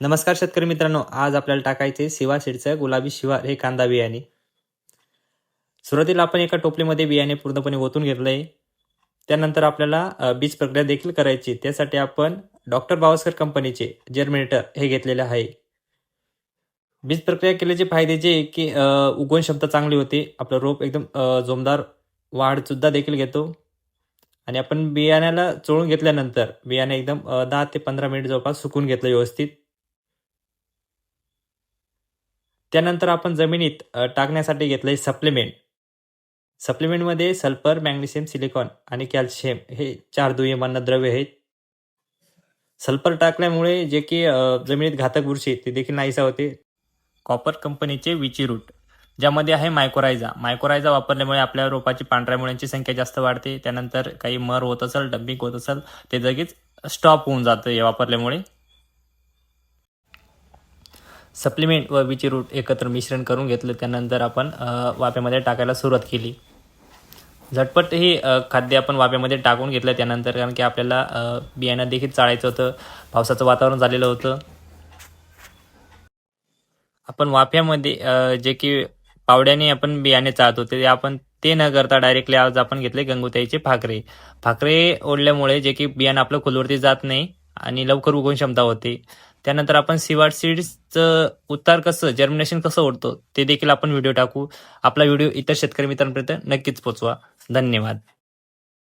नमस्कार शेतकरी मित्रांनो आज आपल्याला टाकायचे शिवा सीडचं गुलाबी शिवार हे कांदा बियाणे. सुरुवातीला आपण एका टोपलीमध्ये बियाणे पूर्णपणे ओतून घेतलं आहे. त्यानंतर आपल्याला बीज प्रक्रिया देखील करायची त्यासाठी आपण डॉक्टर बावस्कर कंपनीचे जर्मिनेटर हे घेतलेले आहे. बीज प्रक्रिया केल्याचे फायदे जे की उगवण क्षमता चांगली होते. आपलं रोप एकदम जोमदार वाढसुद्धा देखील घेतो. आणि आपण बियाण्याला चोळून घेतल्यानंतर बियाणे एकदम दहा ते पंधरा मिनिट जवळपास सुकून घेतलं व्यवस्थित. त्यानंतर आपण जमिनीत टाकण्यासाठी टाकण्यासाठी आहे सप्लिमेंट. सप्लिमेंटमध्ये सल्फर मॅग्नेशियम सिलिकॉन आणि कॅल्शियम हे चार दुय्यम द्रव्य आहेत. सल्फर टाकल्यामुळे जे की जमिनीत घातक बुरशी आहेत, ते देखील नाहीसा होते. कॉपर कंपनीचे विची रूट ज्यामध्ये आहे मायकोरायझा मायकोरायझा वापरल्यामुळे आपल्या रोपाची पांढऱ्या मुळ्यांची संख्या जास्त वाढते. त्यानंतर काही मर होत असेल डम्पिंग होत असेल ते लगेच स्टॉप होऊन जातं हे वापरल्यामुळे. सप्लिमेंट व विची रूट एकत्र मिश्रण करून घेतलं. त्यानंतर आपण वाफ्यामध्ये टाकायला सुरुवात केली. झटपट हे खाद्य आपण वाफ्यामध्ये टाकून घेतलं. त्यानंतर कारण की आपल्याला बियाणं देखील चाळायचं होतं. पावसाचं वातावरण झालेलं होतं. आपण वाफ्यामध्ये जे की पावड्याने आपण बियाणे चाळत होते ते आपण ते न करता डायरेक्टली आज आपण घेतले गंगुताईचे फाकरे. फाकरे ओढल्यामुळे जे की बियाणं आपलं खोलवरती जात नाही. आणि लवकर उगवण क्षमता होते. त्यानंतर आपण सिवाट सीड्सचं उतार कसं जर्मिनेशन कसं ओढतो ते देखील आपण व्हिडिओ टाकू. आपला व्हिडिओ इतर शेतकरी मित्रांपर्यंत नक्कीच पोचवा धन्यवाद.